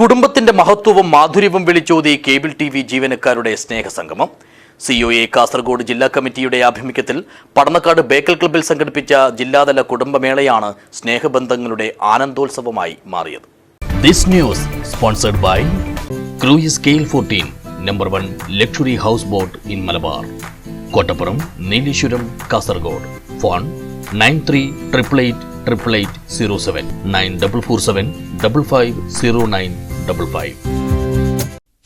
കുടുംബത്തിന്റെ മഹത്വവും മാധുര്യവും വിളിച്ചോതി കേബിൾ ടി വി ജീവനക്കാരുടെ സ്നേഹസംഗമം. സി ഒ എ കാസർഗോഡ് ജില്ലാ കമ്മിറ്റിയുടെ ആഭിമുഖ്യത്തിൽ പടന്നക്കാട് ബേക്കൽ ക്ലബ്ബിൽ സംഘടിപ്പിച്ച ജില്ലാതല കുടുംബമേളയാണ് സ്നേഹബന്ധങ്ങളുടെ ആനന്ദോത്സവമായി മാറിയത്. This news sponsored by cruise scale fourteen number one luxury houseboat in Malabar Kottappuram Nileshwaram Kasaragod phone nine three triple eight triple eight zero seven nine double four seven double five zero nine double five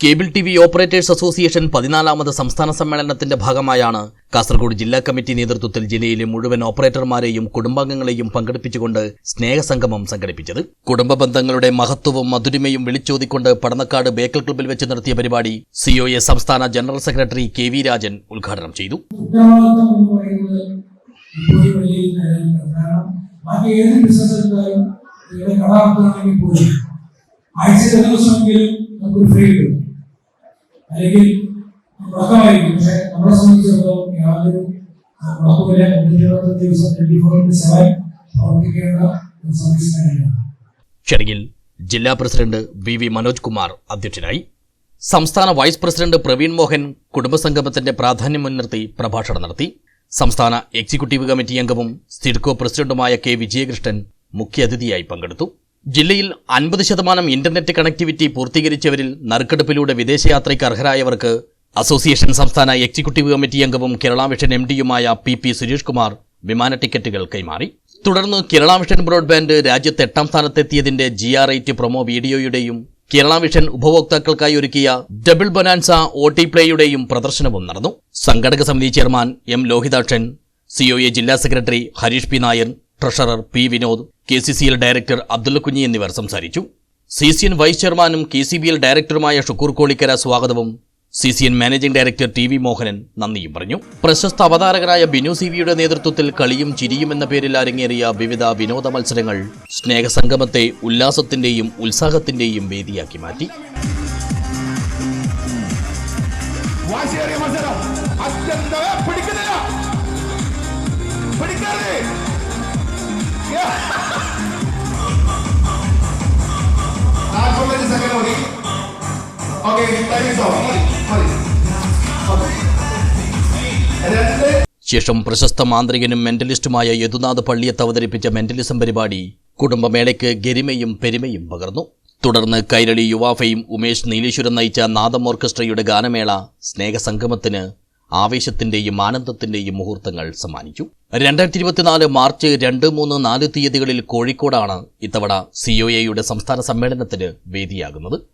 cable T V operators association പതിനാലാമത് സംസ്ഥാന സമ്മേളനത്തിന്റെ ഭാഗമായാണ് കാസർഗോഡ് ജില്ലാ committee നേതൃത്വത്തിൽ ജില്ലയിലെ മുഴുവൻ ഓപ്പറേറ്റർമാരെയും കുടുംബാംഗങ്ങളെയും പങ്കെടുപ്പിച്ചുകൊണ്ട് സ്നേഹസംഗമം സംഘടിപ്പിച്ചത്. കുടുംബ ബന്ധങ്ങളുടെ മഹത്വവും മധുരിമയും വിളിച്ചോതിക്കൊണ്ട് പടന്നക്കാട് ബേക്കൽ ക്ലബ്ബിൽ വെച്ച് നടത്തിയ പരിപാടി സിഒഎ സംസ്ഥാന general secretary K V Rajan ഉദ്ഘാടനം ചെയ്തു. ബാക്കി ഏത് ബിസിനസ് എടുത്താലും ഇവിടെ കടാക്കുകയാണെങ്കിൽ പോലും ആഴ്ചയിൽ ദിവസമെങ്കിലും നമുക്കൊരു ഫ്രീ കിട്ടും. അല്ലെങ്കിൽ മുടക്കമായിരിക്കും പക്ഷെ നമ്മളെ സംബന്ധിച്ചിടത്തോളം യാതൊരു മുടക്കമില്ല നൂറ്റി ഇരുപത്തഞ്ച് ദിവസം ട്വന്റി ഫോർ ഇന്റു സെവൻ പ്രവർത്തിക്കേണ്ട ഒരു ചടങ്ങിൽ ജില്ലാ president V V Manoj Kumar അധ്യക്ഷനായി. സംസ്ഥാന വൈസ് പ്രസിഡന്റ് പ്രവീൺ മോഹൻ കുടുംബസംഗമത്തിന്റെ പ്രാധാന്യം മുൻനിർത്തി പ്രഭാഷണം നടത്തി. സംസ്ഥാന എക്സിക്യൂട്ടീവ് കമ്മിറ്റി അംഗവും സിഡ്കോ പ്രസിഡന്റുമായ കെ വിജയകൃഷ്ണൻ മുഖ്യാതിഥിയായി പങ്കെടുത്തു. ജില്ലയിൽ അൻപത് ശതമാനം ഇന്റർനെറ്റ് കണക്ടിവിറ്റി പൂർത്തീകരിച്ചവരിൽ നറുക്കെടുപ്പിലൂടെ വിദേശയാത്രയ്ക്ക് അർഹരായവർക്ക് അസോസിയേഷൻ സംസ്ഥാന എക്സിക്യൂട്ടീവ് കമ്മിറ്റി അംഗവും കേരള വിഷൻ എം ഡിയുമായ പി പി സുരേഷ് കുമാർ വിമാന ടിക്കറ്റുകൾ കൈമാറി. തുടർന്ന് കേരള വിഷൻ ബ്രോഡ്ബാൻഡ് രാജ്യത്ത് എട്ടാം സ്ഥാനത്തെത്തിയതിന്റെ ജി ആർ ഐറ്റ് പ്രൊമോ വീഡിയോയുടെയും കേരള വിഷൻ ഉപഭോക്താക്കൾക്കായി ഒരുക്കിയ ഡബിൾ ബൊനാൻസ ഒ ടി പ്ലേയുടെയും പ്രദർശനവും നടന്നു. സംഘടക സമിതി ചെയർമാൻ എം ലോഹിതാക്ഷൻ സിഒഎ ജില്ലാ secretary Harish P Nair treasurer P Vinod K C C L director Abdulla Kunhi എന്നിവർ സംസാരിച്ചു. സി സി എൻ വൈസ് ചെയർമാനും കെ സി ബി എൽ ഡയറക്ടറുമായ ഷുക്കൂർ കോളിക്കര സ്വാഗതവും C C N managing director T V Mohanan നന്ദിയും പറഞ്ഞു. പ്രശസ്ത അവതാരകരായ Binu C വിയുടെ നേതൃത്വത്തിൽ കളിയും ചിരിയും എന്ന പേരിൽ അരങ്ങേറിയ വിവിധ വിനോദ മത്സരങ്ങൾ സ്നേഹസംഗമത്തെ ഉല്ലാസത്തിന്റെയും ഉത്സാഹത്തിന്റെയും വേദിയാക്കി മാറ്റി. മത്സരം. അത്യന്തം പിടിക്കുന്നില്ല. പിടിക്കാതെ. ശേഷം പ്രശസ്ത മാന്ത്രികനും മെന്റലിസ്റ്റുമായ യദുനാഥ് പള്ളിയത്ത് അവതരിപ്പിച്ച മെന്റലിസം പരിപാടി കുടുംബമേളയ്ക്ക് ഗരിമയും പെരുമയും പകർന്നു. തുടർന്ന് കൈരളി യുവാഫയും ഉമേഷ് നീലേശ്വരൻ നയിച്ച നാദം ഓർക്കസ്ട്രയുടെ ഗാനമേള സ്നേഹസംഗമത്തിന് ആവേശത്തിന്റെയും ആനന്ദത്തിന്റെയും മുഹൂർത്തങ്ങൾ സമ്മാനിച്ചു. രണ്ടായിരത്തി ഇരുപത്തിനാല് മാർച്ച് രണ്ട് മൂന്ന് നാല് തീയതികളിൽ കോഴിക്കോടാണ് ഇത്തവണ സിഒഎയുടെ സംസ്ഥാന സമ്മേളനത്തിന് വേദിയാകുന്നത്.